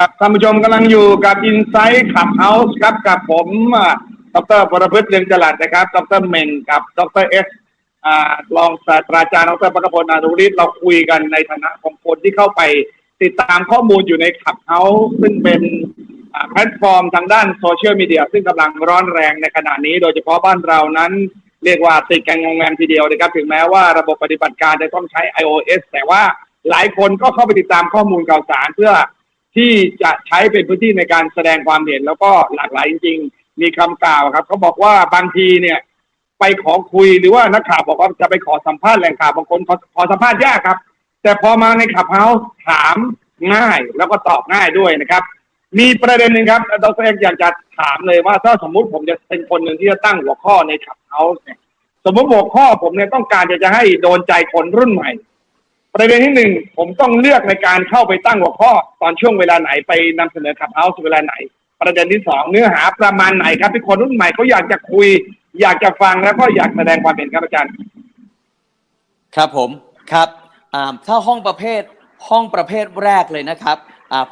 ครับท่านผู้ชมกำลังอยู่กับอินไซต์ขับเฮาส์ครับกับผมดรปรพฤฒน์เรืองจรัสนะครับ ดรเมงกับ ดรเอสรองศาสตราจารย์ ดรปกพลอานุริศเราคุยกันในฐานะของคนที่เข้าไปติดตามข้อมูลอยู่ในขับเฮาส์ซึ่งเป็นแพลตฟอร์มทางด้านโซเชียลมีเดียซึ่งกำลังร้อนแรงในขณะนี้ โดยเฉพาะบ้านเรานั้น เรียกว่าติดกันงงแงมทีเดียวนะครับ ถึงแม้ว่าระบบปฏิบัติการจะต้องใช้ iOS แต่ว่าหลายคนก็เข้าไปติดตามข้อมูลข่าวสารเพื่อ ที่จะใช้เป็นพื้นที่ในการแสดงความเห็นแล้วก็หลากหลายจริง ๆ มีคำกล่าวครับเขาบอกว่าบางทีเนี่ยไปขอคุยหรือว่านักข่าวบอกว่าจะไปขอสัมภาษณ์แหล่งข่าวบางคนขอขอสัมภาษณ์ยากครับ แต่พอมาในขับเฮาถามง่ายแล้วก็ตอบง่ายด้วยนะครับ มีประเด็นหนึ่งครับดรเอกอยากจะถามเลยว่าถ้าสมมุติผมจะเป็นคนหนึ่งที่จะตั้งหัวข้อในขับเฮาส์เนี่ยสมมติหัวข้อผมเนี่ยต้องการจะจะให้โดนใจคนรุ่นใหม่ ประเด็นที่หนึ่งผมต้องเลือกในการเข้าไปตั้งหัวข้อ ตอนช่วงเวลาไหนไปนำเสนอขับเฮาส์เวลาไหน ประเด็นที่สองเนื้อหาประมาณไหนครับที่คนรุ่นใหม่เขาอยากจะคุย อยากจะฟังแล้วก็อยากแสดงความเห็นครับอาจารย์ ครับผมครับถ้าห้องประเภทห้องประเภทแรกเลยนะครับ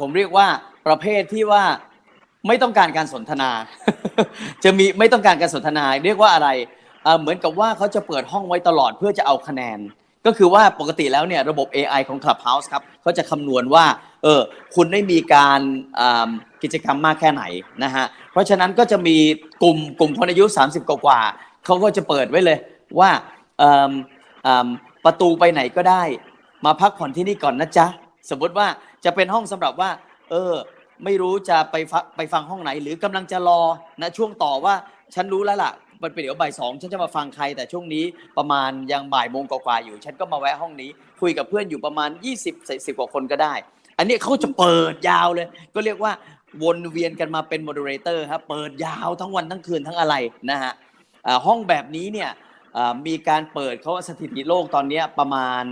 ผมเรียกว่าประเภทที่ว่าไม่ต้องการการสนทนา จะมีไม่ต้องการการสนทนา เรียกว่าอะไรเหมือนกับว่าเขาจะเปิดห้องไว้ตลอดเพื่อจะเอาคะแนน ก็คือว่าปกติแล้วเนี่ยระบบ AI ของ Clubhouse ครับเขาจะคำนวณว่าเออคุณได้มีการกิจกรรมมากแค่ไหนนะฮะเพราะฉะนั้นก็จะมีกลุ่มกลุ่มคนอายุ 30 กว่าเขาก็จะเปิดไว้เลยว่าเอิ่มอ่าประตูไปไหนก็ได้ มาพักผ่อนที่นี่ก่อนนะจ๊ะ สมมติว่าจะเป็นห้องสำหรับว่า เออ ไม่รู้จะไปฟังไปฟังห้องไหน หรือกำลังจะรอนะช่วงต่อว่าฉันรู้แล้วล่ะ มันเป็นเดี๋ยวบ่ายสองฉันจะมาฟังใคร แต่ช่วงนี้ประมาณยังบ่ายโมงกว่าๆอยู่ ฉันก็มาแวะห้องนี้ คุยกับเพื่อนอยู่ประมาณ 20 10กว่าคนก็ได้ อันนี้เขาจะเปิดยาวเลย ก็เรียกว่าวนเวียนกันมาเป็นโมเดเลเตอร์ครับเปิดยาวทั้งวันทั้งคืนทั้งอะไรนะฮะอ่าห้องแบบนี้เนี่ยอ่ามีการเปิดเขาว่าสถิติโลกตอนเนี้ยประมาณ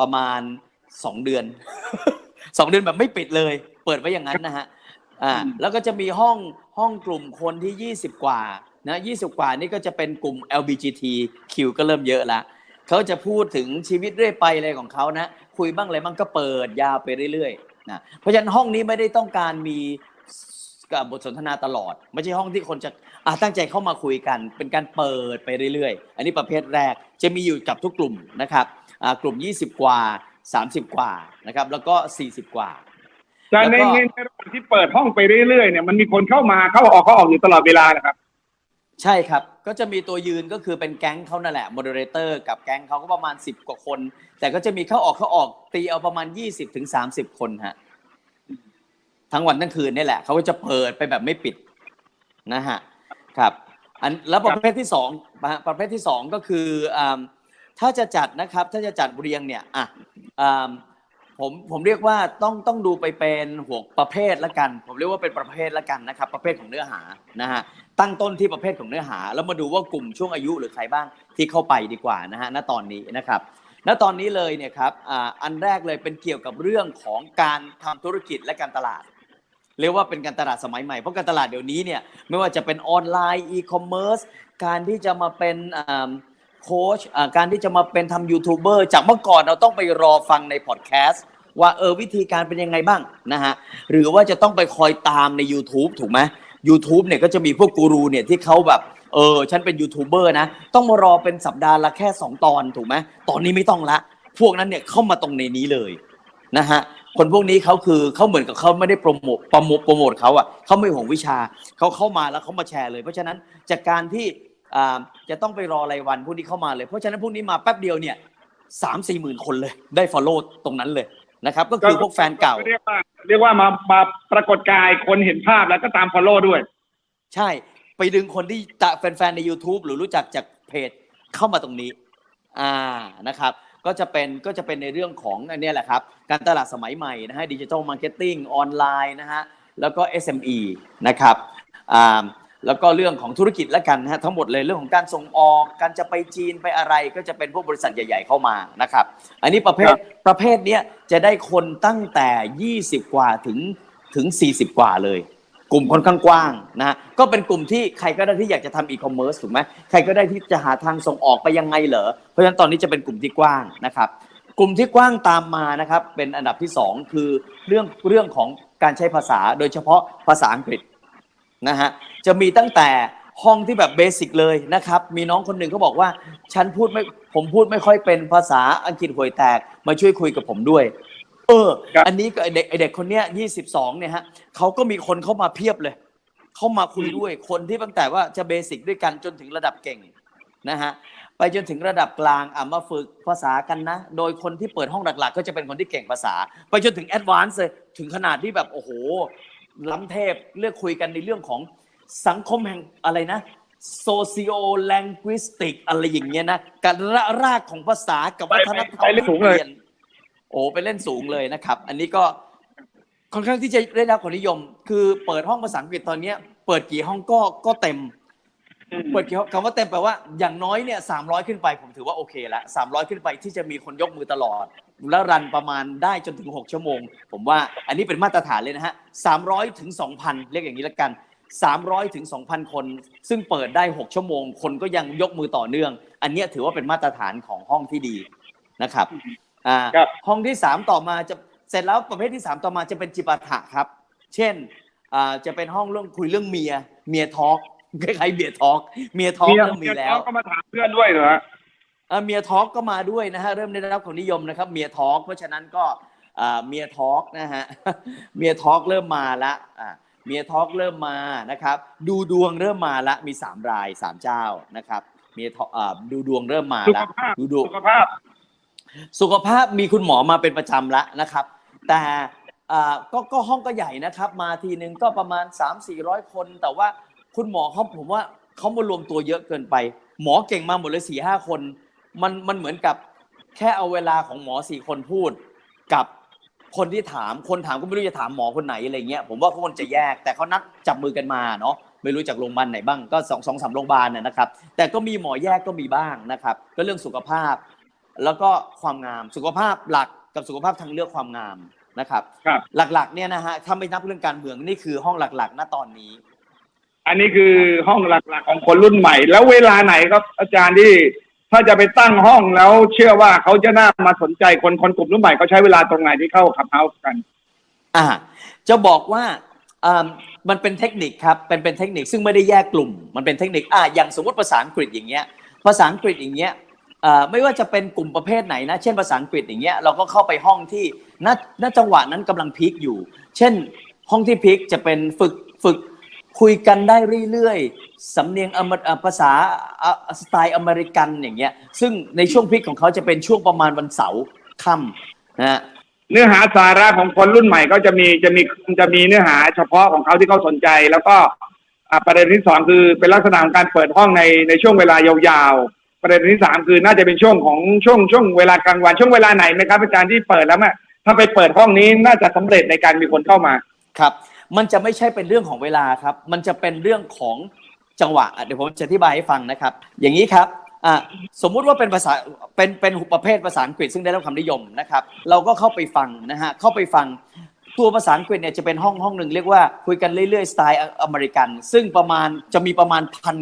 ประมาณ 2 เดือนสองเดือนแบบไม่ปิดเลย เปิดไว้อย่างนั้นนะฮะอ่าอืมแล้วก็จะมีห้องห้องกลุ่มคนที่ 20 กว่า นะ20กว่านี่ก็จะเป็นกลุ่ม LBGT คิวก็เริ่มเยอะละเขาจะพูดถึงชีวิตเรื่อยไปอะไรของเขานะคุยบ้างอะไรบ้างก็เปิดยาวไปเรื่อยๆนะเพราะฉะนั้นห้องนี้ไม่ได้ต้องการมีกับบทสนทนาตลอด ไม่ใช่ห้องที่คนจะอะตั้งใจเข้ามาคุยกัน เป็นการเปิดไปเรื่อยๆ อันนี้ประเภทแรกจะมีอยู่กับทุกกลุ่มนะครับอ่ากลุ่ม 20 กว่า 30 กว่านะครับ แล้วก็ 40 กว่าแต่ในแล้วก็ในในระหว่างที่เปิดห้องไปเรื่อยๆเนี่ยมันมีคนเข้ามาเข้าออกเข้าออกอยู่ตลอดเวลานะครับ ใช่ครับ ก็จะมีตัวยืนก็คือเป็นแก๊งเขานั่นแหละโมเดเลเตอร์กับแก๊งเขาก็ประมาณ 10 กว่าคน แต่ก็จะมีเข้าออกเข้าออกตีเอาประมาณ 20ถึง30 คนฮะทั้งวันทั้งคืนนี่แหละเขาก็จะเปิดไปแบบไม่ปิดนะฮะครับอันแล้วประเภทที่สองนะฮะประเภทที่สองก็คืออ่าถ้าจะจัดนะครับ ถ้าจะจัดเรียงเนี่ยอะอ่า ผมผมเรียกว่าต้องต้องดูไปเป็นหัวประเภทละกัน ผมเรียกว่าเป็นประเภทละกันนะครับ ประเภทของเนื้อหานะฮะตั้งต้นที่ประเภทของเนื้อหา แล้วมาดูว่ากลุ่มช่วงอายุหรือใครบ้างที่เข้าไปดีกว่านะฮะณตอนนี้นะครับณตอนนี้เลยเนี่ยครับอ่าอันแรกเลยเป็นเกี่ยวกับเรื่องของการทำธุรกิจและการตลาดเรียกว่าเป็นการตลาดสมัยใหม่เพราะการตลาดเดี๋ยวนี้เนี่ยไม่ว่าจะเป็นออนไลน์อีคอมเมิร์ซการที่จะมาเป็น โค้ชการที่จะมาเป็นทำยูทูบเบอร์จากเมื่อก่อนเราต้องไปรอฟังในพอดแคสต์ว่าเออวิธีการเป็นยังไงบ้างนะฮะหรือว่าจะต้องไปคอยตามใน YouTube ถูกไหม YouTube เนี่ยก็จะมีพวกกูรูเนี่ยที่เขาแบบเออฉันเป็นยูทูบเบอร์นะ ต้องมารอเป็นสัปดาห์ละแค่ 2 ตอนถูกไหมตอนนี้ไม่ต้องละ พวกนั้นเนี่ยเข้ามาตรงในนี้เลยนะฮะคนพวกนี้เขาคือเขาเหมือนกับเขาไม่ได้โปรโมทโปรโมทโปรโมทเขาอะเขาไม่ห่วงวิชาเขาเข้ามาแล้วเขามาแชร์เลย เพราะฉะนั้นจากการที่ จะต้องไปรอรายวันพวกนี้เข้ามาเลย เพราะฉะนั้นพวกนี้มาแป๊บเดียวเนี่ยสามสี่หมื่นคนเลยได้ follow ตรงนั้นเลยนะครับ ก็คือพวกแฟนเก่า เรียกว่าเรียกว่ามามาปรากฏกายคนเห็นภาพแล้วก็ตาม follow ด้วย ใช่ไปดึงคนที่จะแฟนๆใน YouTube หรือรู้จักจากเพจเข้ามาตรงนี้ อ่านะครับ ก็จะเป็นก็จะเป็นในเรื่องของอันเนี้ยแหละครับ การตลาดสมัยใหม่นะฮะดิจิทัลมาร์เก็ตติ้งออนไลน์นะฮะแล้วก็ SME นะครับอ่า แล้วก็เรื่องของธุรกิจและกันนะฮะทั้งหมดเลยเรื่องของการส่งออกการจะไปจีนไปอะไรก็จะเป็นพวกบริษัทใหญ่ ๆเข้ามานะครับ อันนี้ประเภทประเภทเนี้ยจะได้คนตั้งแต่ 20 กว่าถึงถึง 40 กว่าเลย กลุ่มค่อนข้างกว้างนะฮะก็เป็นกลุ่มที่ใครก็ได้ที่อยากจะทำอีคอมเมิร์ซถูกไหมใครก็ได้ที่จะหาทางส่งออกไปยังไงเหรอเพราะฉะนั้นตอนนี้จะเป็นกลุ่มที่กว้างนะครับ กลุ่มที่กว้างตามมานะครับเป็นอันดับที่สองคือเรื่องเรื่องของการใช้ภาษาโดยเฉพาะภาษาอังกฤษ นะฮะจะมีตั้งแต่ห้องที่แบบเบสิกเลยนะครับ มีน้องคนหนึ่งเขาบอกว่า ฉันพูดไม่ผมพูดไม่ค่อยเป็นภาษาอังกฤษห่วยแตกมาช่วยคุยกับผมด้วย เออครับอันนี้ก็ไอ้เด็กไอเด็กคนเนี้ยยี่สิบสองเนี่ยฮะเขาก็มีคนเข้ามาเพียบเลย เข้ามาคุยด้วยคนที่ตั้งแต่ว่าจะเบสิกด้วยกันจนถึงระดับเก่งนะฮะไปจนถึงระดับกลางอะมาฝึกภาษากันนะ โดยคนที่เปิดห้องหลัก ๆ ก็จะเป็นคนที่เก่งภาษา ไปจนถึงแอดวานซ์เลยถึงขนาดที่แบบโอ้โห ล้ำเทพเลือกคุยกันในเรื่องของสังคมแห่งอะไรนะ socio linguistic อะไรอย่างเงี้ยนะการระรากของภาษากับวัฒนธรรมไปเล่นสูงเลยปนโอ้ไปเล่นสูงเลยนะครับ อันนี้ก็ค่อนข้างที่จะได้รับความนิยม คือเปิดห้องภาษาอังกฤษตอนเนี้ยเปิดกี่ห้องก็ก็เต็ม เปิดกี่ห้องคำว่าเต็มแปลว่าอย่างน้อยเนี่ยสามร้อยขึ้นไปผมถือว่าโอเคละสามร้อยขึ้นไปที่จะมีคนยกมือตลอด แล้วรันประมาณได้จนถึง 6 ชั่วโมง ผมว่าอันนี้เป็นมาตรฐานเลยนะฮะสามร้อยถึงสองพันเรียกอย่างนี้ละกันสามร้อยถึงสองพันคน ซึ่งเปิดได้ 6 ชั่วโมง คนก็ยังยกมือต่อเนื่อง อันเนี้ยถือว่าเป็นมาตรฐานของห้องที่ดีนะครับอ่าครับห้องที่สามต่อมาจะเสร็จแล้วประเภทที่สามต่อมาจะเป็นจิปาถะครับ เช่นอ่าจะเป็นห้องเรื่องคุยเรื่องเมียเมียทอล์ก คล้ายๆเมียทอล์กเมียทอล์กเมียเริ่มมีแล้วก็มาถามเพื่อนด้วยเหรอฮะอ่าเมียทอล์กก็มาด้วยนะฮะเริ่มได้รับความนิยมนะครับ เมียทอล์กเพราะฉะนั้นก็อ่าเมียทอล์กนะฮะเมียทอล์กเริ่มมาละอ่าเมียทอล์กเริ่มมานะครับ ดูดวงเริ่มมาละมีสามรายสามเจ้านะครับเมียทออ่าดูดวงเริ่มมาสุขละภาพดูดวงสุขภาพ สุขภาพมีคุณหมอมาเป็นประจำแล้วนะครับ แต่อ่าก็ก็ห้องก็ใหญ่นะครับ มาทีนึงก็ประมาณ 3 4 0 0 คน แต่ว่า คุณหมอเขาผมว่าเขามารวมตัวเยอะเกินไป หมอเก่งมาหมดเลยสี่ห้าคน มันมันเหมือนกับแค่เอาเวลาของหมอสี่คนพูด กับคนที่ถามคนถามก็ไม่รู้จะถามหมอคนไหนอะไรเงี้ยผมว่าเขาควรจะแยก แต่เขานัดจับมือกันมาเนาะไม่รู้จากโรงพยาบาลไหนบ้างก็สองสองสามโรงพยาบาลนะนะครับ แต่ก็มีหมอแยกก็มีบ้างนะครับ ก็เรื่องสุขภาพ แล้วก็ความงามสุขภาพหลักกับสุขภาพทางเลือกความงามนะครับครับหลักๆเนี่ยนะฮะถ้าไม่นับเรื่องการเมืองนี่คือห้องหลักๆณตอนนี้ อันนี้คือห้องหลักๆ ของคนรุ่นใหม่ แล้วเวลาไหนครับ อาจารย์ที่ถ้าจะไปตั้งห้องแล้ว เชื่อว่าเขาจะน่ามาสนใจคนคนกลุ่มรุ่นใหม่เขาใช้เวลาตรงไหนที่เข้าขับเฮาส์กัน อ่า จะบอกว่าอ่ามันเป็นเทคนิคครับเป็นเป็นเทคนิคซึ่งไม่ได้แยกกลุ่ม มันเป็นเทคนิคอ่าอย่างสมมติภาษาอังกฤษอย่างเงี้ย ภาษาอังกฤษอย่างเงี้ยอ่าไม่ว่าจะเป็นกลุ่มประเภทไหนนะ เช่นภาษาอังกฤษอย่างเงี้ยเราก็เข้าไปห้องที่ณณจังหวะนั้นกำลังพีคอยู่ เช่น ห้องที่พีคจะเป็นฝึกฝึก คุยกันได้เรื่อยๆ สำเนียงอเมริอ่าภาษาอ่าสไตล์อเมริกันอย่างเงี้ย ซึ่งในช่วงพีคของเขาจะเป็นช่วงประมาณวันเสาร์ค่ำนะฮะเนื้อหาสาระของคนรุ่นใหม่ก็จะมีจะมีจะมีเนื้อหาเฉพาะของเขาที่เขาสนใจ แล้วก็อ่าประเด็นที่สองคือเป็นลักษณะของการเปิดห้องในในช่วงเวลายาวๆ ประเด็นที่สามคือน่าจะเป็นช่วงของช่วงช่วงเวลากลางวันช่วงเวลาไหนไหมครับอาจารย์ที่เปิดแล้วอะถ้าไปเปิดห้องนี้น่าจะสำเร็จในการมีคนเข้ามาครับ มันจะไม่ใช่เป็นเรื่องของเวลาครับ มันจะเป็นเรื่องของจังหวะอะเดี๋ยวผมจะอธิบายให้ฟังนะครับ อย่างนี้ครับอะสมมุติว่าเป็นภาษาเป็นเป็นประเภทภาษาอังกฤษซึ่งได้รับความนิยมนะครับ เราก็เข้าไปฟังนะฮะเข้าไปฟังตัวภาษาอังกฤษเนี่ยจะเป็นห้องห้องหนึ่งเรียกว่าคุยกันเรื่อยๆสไตล์อเมริกัน ซึ่งประมาณจะมีประมาณพัน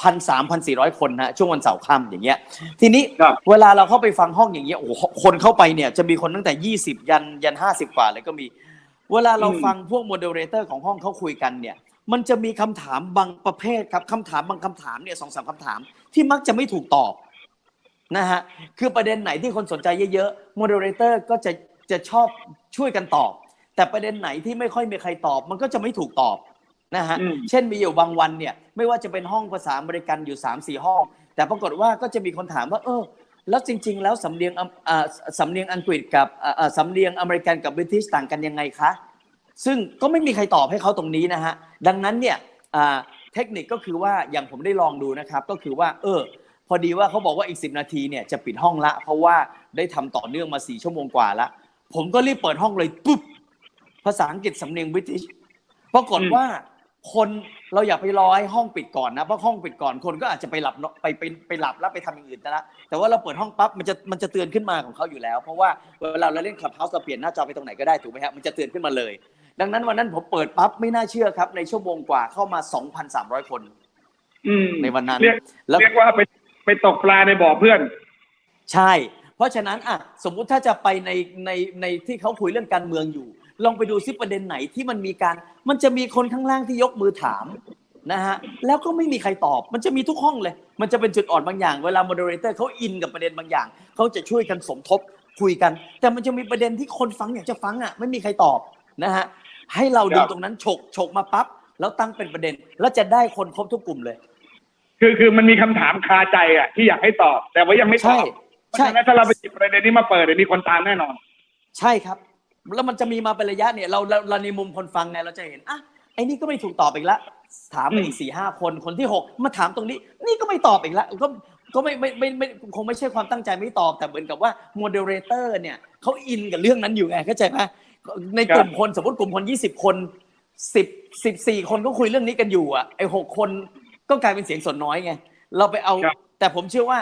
พันสามพันสี่ร้อยคนนะช่วงวันเสาร์ค่ำอย่างเงี้ยทีนี้ครับเวลาเราเข้าไปฟังห้องอย่างเงี้ยโอ้โหคนเข้าไปเนี่ยจะมีคนตั้งแต่20ยันยัน50กว่าเลยก็มี เวลาเราอืมฟังพวกโมเดเลเตอร์ของห้องเขาคุยกันเนี่ย มันจะมีคำถามบางประเภทครับคำถามบางคำถามเนี่ยสองสามคำถามที่มักจะไม่ถูกตอบนะฮะคือประเด็นไหนที่คนสนใจเยอะๆโมเดเลเตอร์ก็จะจะชอบช่วยกันตอบ แต่ประเด็นไหนที่ไม่ค่อยมีใครตอบ มันก็จะไม่ถูกตอบนะฮะอืมเช่นมีอยู่บางวันเนี่ยไม่ว่าจะเป็นห้องภาษาอเมริกันอยู่3ามสี่ห้อง แต่ปรากฏว่าก็จะมีคนถามว่า เออ แล้วจริง ๆ แล้วสำเนียงอ่าสำเนียงอังกฤษกับอ่าสำเนียงอเมริกันกับบริทิชต่างกันยังไงคะ ซึ่งก็ไม่มีใครตอบให้เขาตรงนี้นะฮะ ดังนั้นเนี่ยอ่าเทคนิคก็คือว่าอย่างผมได้ลองดูนะครับ ก็คือว่า เออ พอดีว่าเขาบอกว่าอีก 10 นาทีเนี่ยจะปิดห้องละ เพราะว่าได้ทำต่อเนื่องมา 4 ชั่วโมงกว่าละ ผมก็รีบเปิดห้องเลยปุ๊บภาษาอังกฤษสำเนียงบริติชปรากฏว่า คนเราอย่าไปรอให้ห้องปิดก่อนนะเพราะห้องปิดก่อนคนก็อาจจะไปหลับเนอะไปไปไปหลับแล้วไปทำอย่างอื่นนะแต่ว่าเราเปิดห้องปั๊บมันจะมันจะเตือนขึ้นมาของเขาอยู่แล้ว เพราะว่าเวลาเราเล่นคลับเฮาส์เราเปลี่ยนหน้าจอไปตรงไหนก็ได้ถูกไหมฮะมันจะเตือนขึ้นมาเลย ดังนั้นวันนั้นผมเปิดปั๊บไม่น่าเชื่อครับ ในชั่วโมงกว่าเข้ามา 2,300 คน อืมในวันนั้น เรียกแล้วเรียกว่าไปไปตกปลาในบ่อเพื่อน ใช่ เพราะฉะนั้นอะสมมุติถ้าจะไปในในในที่เขาคุยเรื่องการเมืองอยู่ ลองไปดูซิประเด็นไหนที่มันมีการ มันจะมีคนข้างล่างที่ยกมือถามนะฮะแล้วก็ไม่มีใครตอบ มันจะมีทุกห้องเลย มันจะเป็นจุดอ่อนบางอย่าง เวลาโมเดเลเตอร์เขาอินกับประเด็นบางอย่างเขาจะช่วยกันสมทบคุยกัน แต่มันจะมีประเด็นที่คนฟังอยากจะฟังอะไม่มีใครตอบนะฮะให้เราดูครับตรงนั้นฉกฉกมาปั๊บแล้วตั้งเป็นประเด็น แล้วจะได้คนครบทุกกลุ่มเลย คือคือมันมีคำถามคาใจอะที่อยากให้ตอบ แต่ว่ายังไม่ตใช่อบเพราะใช่ฉะนั้นถ้าเราไปจิบประเด็นนี้มาเปิดเดี๋ยวมีคนตามแน่นอน ใช่ครับ แล้วมันจะมีมาเป็นระยะเนี่ยเราเราเราในมุมคนฟังไงเราจะเห็นอะไอ้นี่ก็ไม่ถูกตอบอีกละถามไปอีกสี่ห้าคนคนที่หกมาถามตรงนี้ นี่ก็ไม่ตอบอีกละก็ก็ไม่ไม่ไม่ไม่คงไม่ใช่ความตั้งใจไม่ตอบแต่เหมือนกับว่าโมเดเลเตอร์เนี่ยเขาอินกับเรื่องนั้นอยู่ไงเข้าใจไหมในกลุ่มคนสมมติกลุ่มคนยี่สิบคนสิบสิบสี่คนก็คุยเรื่องนี้กันอยู่อะไอ้หกคนก็กลายเป็นเสียงส่วนน้อยไงเราไปเอาครับแต่ผมเชื่อว่า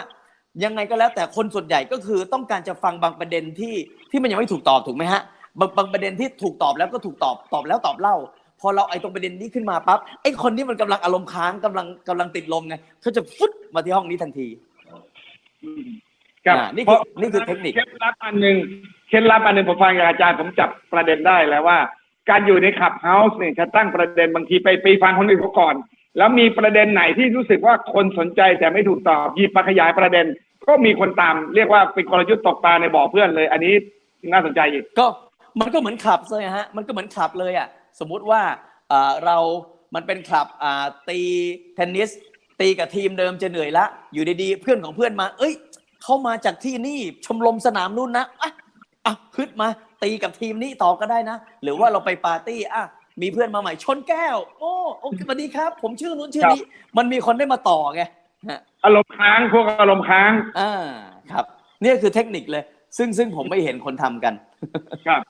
ยังไงก็แล้วแต่คนส่วนใหญ่ก็คือต้องการจะฟังบางประเด็นที่ที่มันยังไม่ถูกตอบถูกไหมฮะ บางบางประเด็นที่ถูกตอบแล้วก็ถูกตอบตอบแล้วตอบเล่า พอเราไอ้ตรงประเด็นนี้ขึ้นมาปั๊บไอ้คนที่มันกำลังอารมณ์ค้างกำลังกำลังติดลมไงเขาจะฟุดมาที่ห้องนี้ทันทีอืมครับอ่านี่คือเพราะนี่คือเทคนิคเคล็ดลับอันหนึ่งเคล็ดลับอันหนึ่งผมฟังจากอาจารย์ผมจับประเด็นได้แล้วว่า การอยู่ในขับเฮาส์เนี่ยจะตั้งประเด็นบางทีไปไปฟังคนอื่นเขาก่อน แล้วมีประเด็นไหนที่รู้สึกว่าคนสนใจแต่ไม่ถูกตอบหยิบมาขยายประเด็น ก็มีคนตาม เรียกว่าเป็นกลยุทธ์ตกปลาในบ่อเพื่อนเลย อันนี้น่าสนใจอีกก็ มันก็เหมือนคลับเลยฮะมันก็เหมือนคลับเลยอะสมมุติว่าอ่าเรามันเป็นคลับอ่าตีเทนนิสตีกับทีมเดิมจะเหนื่อยละ อยู่ดีๆ เพื่อนของเพื่อนมา เอ้ยเขามาจากที่นี่ชมรมสนามนู่นนะอะอะขึ้นมาตีกับทีมนี้ต่อก็ได้นะ หรือว่าเราไปปาร์ตี้อะมีเพื่อนมาใหม่ชนแก้ว โอ้โอ้สวัสดีครับ ผมชื่อนู้นชื่อนี้ มันมีคนได้มาต่อไงฮะอารมณ์ค้างพวกอารมณ์ค้างอ่าครับเนี่ยคือเทคนิคเลย ซึ่งซึ่งผมไม่เห็นคนทำกัน ครับ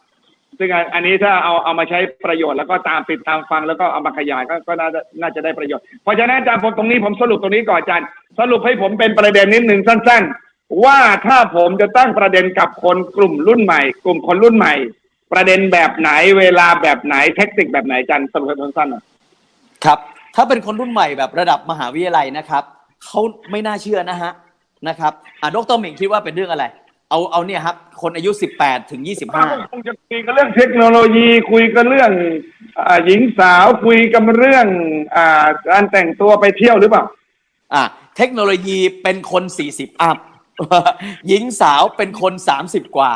ซึ่งอันนี้ถ้าเอาเอามาใช้ประโยชน์แล้วก็ตามติดตามฟังแล้วก็เอามาขยายก็ก็น่าจะน่าจะได้ประโยชน์เพราะฉะนั้นอาจารย์ผมตรงนี้ผมสรุปตรงนี้ก่อนอาจารย์สรุปให้ผมเป็นประเด็นนิดหนึ่งสั้น ๆ ว่าถ้าผมจะตั้งประเด็นกับคนกลุ่มรุ่นใหม่ กลุ่มคนรุ่นใหม่ ประเด็นแบบไหนเวลาแบบไหนเทคนิคแบบไหนอาจารย์สรุปให้ผมสั้นๆหน่อยครับ ถ้าเป็นคนรุ่นใหม่แบบระดับมหาวิทยาลัยนะครับเขาไม่น่าเชื่อนะฮะนะครับอะดรเหม่งคิดว่าเป็นเรื่องอะไร เอาเอาเนี่ยครับ คนอายุ 18 ถึงคงจะคุยกันเรื่องเทคโนโลยีคุยกันเรื่องอ่าหญิงสาวคุยกันเรื่องอ่าการแต่งตัวไปเที่ยวหรือเปล่า25อะเทคโนโลยีเป็นคน 40 อัพ หญิงสาวเป็นคน 30 กว่า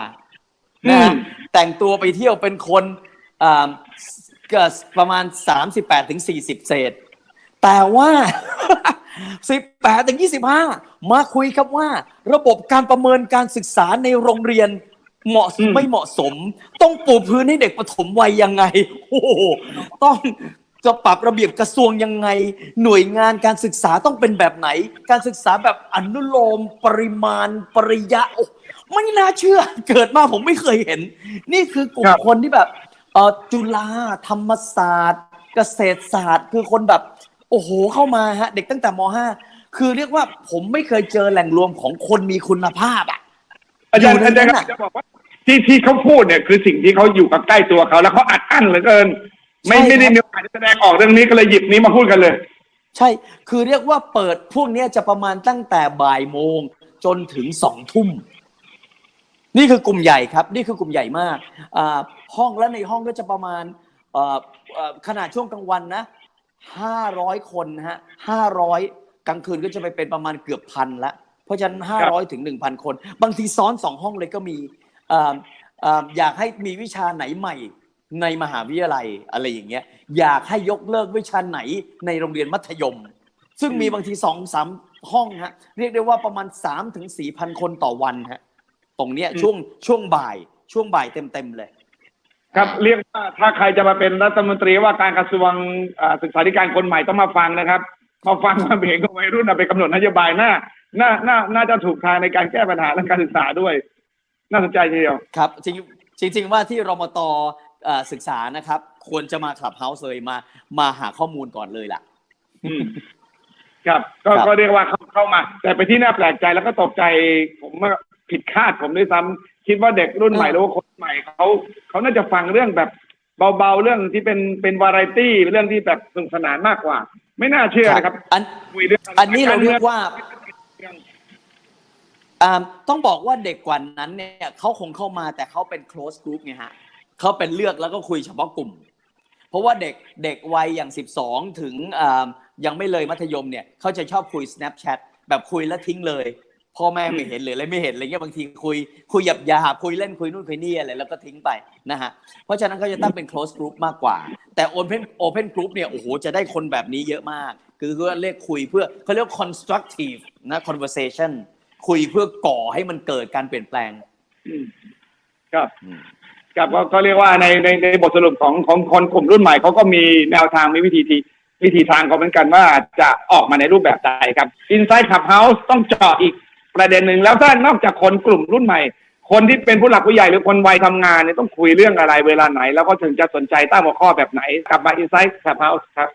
นะฮะอืมแต่งตัวไปเที่ยวเป็นคนอ่าเกิดประมาณ 38ถึง40 เศษ แต่ว่า 18ถึง25 มาคุยครับว่า ระบบการประเมินการศึกษาในโรงเรียนเหมาะอืมไม่เหมาะสม ต้องปูพื้นให้เด็กปฐมวัยยังไงโอ้โหต้องจะปรับระเบียบกระทรวงยังไง หน่วยงานการศึกษาต้องเป็นแบบไหน การศึกษาแบบอนุโลม ปริมาณ ปริยะโอ้ไม่น่าเชื่อ เกิดมาผมไม่เคยเห็น นี่คือกลุ่คมรับคนที่แบบเอ่อจุฬาธรรมศาสตร์ เกษตรศาสตร์ คือคนแบบ โอ้โหเข้ามาฮะ เด็กตั้งแต่ม .5 คือเรียกว่าผมไม่เคยเจอแหล่งรวมของคนมีคุณภาพอะอาจารย์อยู่อาในจารย์นั้นครับน่ะจะบอกว่าที่ที่เขาพูดเนี่ยคือสิ่งที่เขาอยู่กับใกล้ตัวเขา แล้วเขาอัดอั้นเหลือเกิน ไม่ใช่ไม่ได้ครับมีโอกาสจะแสดงออกเรื่องนี้ก็เลยหยิบนี้มาพูดกันเลย ใช่คือเรียกว่าเปิดพวกเนี้ยจะประมาณตั้งแต่บ่ายโมงจนถึงสองทุ่มนี่คือกลุ่มใหญ่ครับ นี่คือกลุ่มใหญ่มากอ่าห้องและในห้องก็จะประมาณเอ่อเอ่อขนาดช่วงกลางวันนะ ห้าร้อยคนนะฮะห้าร้อยกลางคืนก็จะไปเป็นประมาณเกือบพันละเพราะฉะนั้นห้าร้อยถึงหนึ่งพันคน บางทีซ้อนสองห้องเลยก็มีอ่าอ่าอยากให้มีวิชาไหนใหม่ในมหาวิทยาลัยอะไรอย่างเงี้ย อยากให้ยกเลิกวิชาไหนในโรงเรียนมัธยม ซึ่งมีบางทีสองสามห้องฮะเรียกได้ว่าประมาณสามถึงสี่พันคนต่อวันฮะตรงเนี้ยอืมช่วงช่วงบ่ายช่วงบ่ายเต็มเต็มๆเลย ครับเรียกว่าถ้าใครจะมาเป็นรัฐมนตรีว่าการกระทรวงอ่าศึกษาธิการคนใหม่ต้องมาฟังนะครับมาฟังความเห็นของวัยรุ่นเอาไปกำหนดนโยบายน่าน่าน่าน่าจะถูกทางในการแก้ปัญหาเรื่องการศึกษาด้วย น่าสนใจทีเดียวครับ จริงจริงๆว่าที่รมตเอ่อศึกษานะครับ ควรจะมาคลับเฮาส์เลยมามาหาข้อมูลก่อนเลยล่ะอืมครับ ก็ครับก็เรียกว่าเข้าเข้ามา แต่ไปนที่น่าแปลกใจแล้วก็ตกใจผมว่า ผิดคาดผมด้วยซ้ำคิดว่าเด็กรุ่นใหม่หรือว่าคนใหม่เขาเขาน่าจะฟังเรื่องแบบเบาๆเรื่องที่เป็นเป็นวาไรตี้เรื่องที่แบบสนุกสนานมากกว่า ไม่น่าเชื่อนะครับอันคุยเรื่องอันนี้เราเรียกว่าเรื่องอ่าต้องบอกว่าเด็กกว่านั้นเนี่ยเขาคงเข้ามาแต่เขาเป็น close group ไงฮะเขาเป็นเลือกแล้วก็คุยเฉพาะกลุ่ม เพราะว่าเด็กเด็กวัยอย่าง 12 ถึงอ่ายังไม่เลยมัธยมเนี่ยเขาจะชอบคุย Snapchat แบบคุยแล้วทิ้งเลย พ่อแม่ไม่เห็นหรืออะไรไม่เห็นอะไรเงี้ยบางทีคุยคุยหยาบยาบๆคุยเล่นคุยนู่นคุยนี่อะไรแล้วก็ทิ้งไปนะฮะเพราะฉะนั้นเขาจะตั้งเป็น close group มากกว่า แต่ open open group เนี่ยโอ้โหจะได้คนแบบนี้เยอะมาก คือคือว่าเรียกคุยเพื่อเขาเรียกว่า constructive นะ conversation คุยเพื่อก่อให้มันเกิดการเปลี่ยนแปลงอืมครับอืมครับก็ก็เรียกว่าในในในบทสรุปของของคนกลุ่มรุ่นใหม่เขาก็มีแนวทางมีวิธีทีวิธีทางเขาเหมือนกันว่าจะออกมาในรูปแบบใดครับ Inside Clubhouse ต้องเจาะอีก ประเด็นหนึ่งแล้วถ้านอกจากคนกลุ่มรุ่นใหม่ คนที่เป็นผู้หลักผู้ใหญ่หรือคนวัยทำงานเนี่ยต้องคุยเรื่องอะไรเวลาไหน แล้วก็ถึงจะสนใจตั้งหัวข้อแบบไหนกลับมา Inside Clubhouse ครับ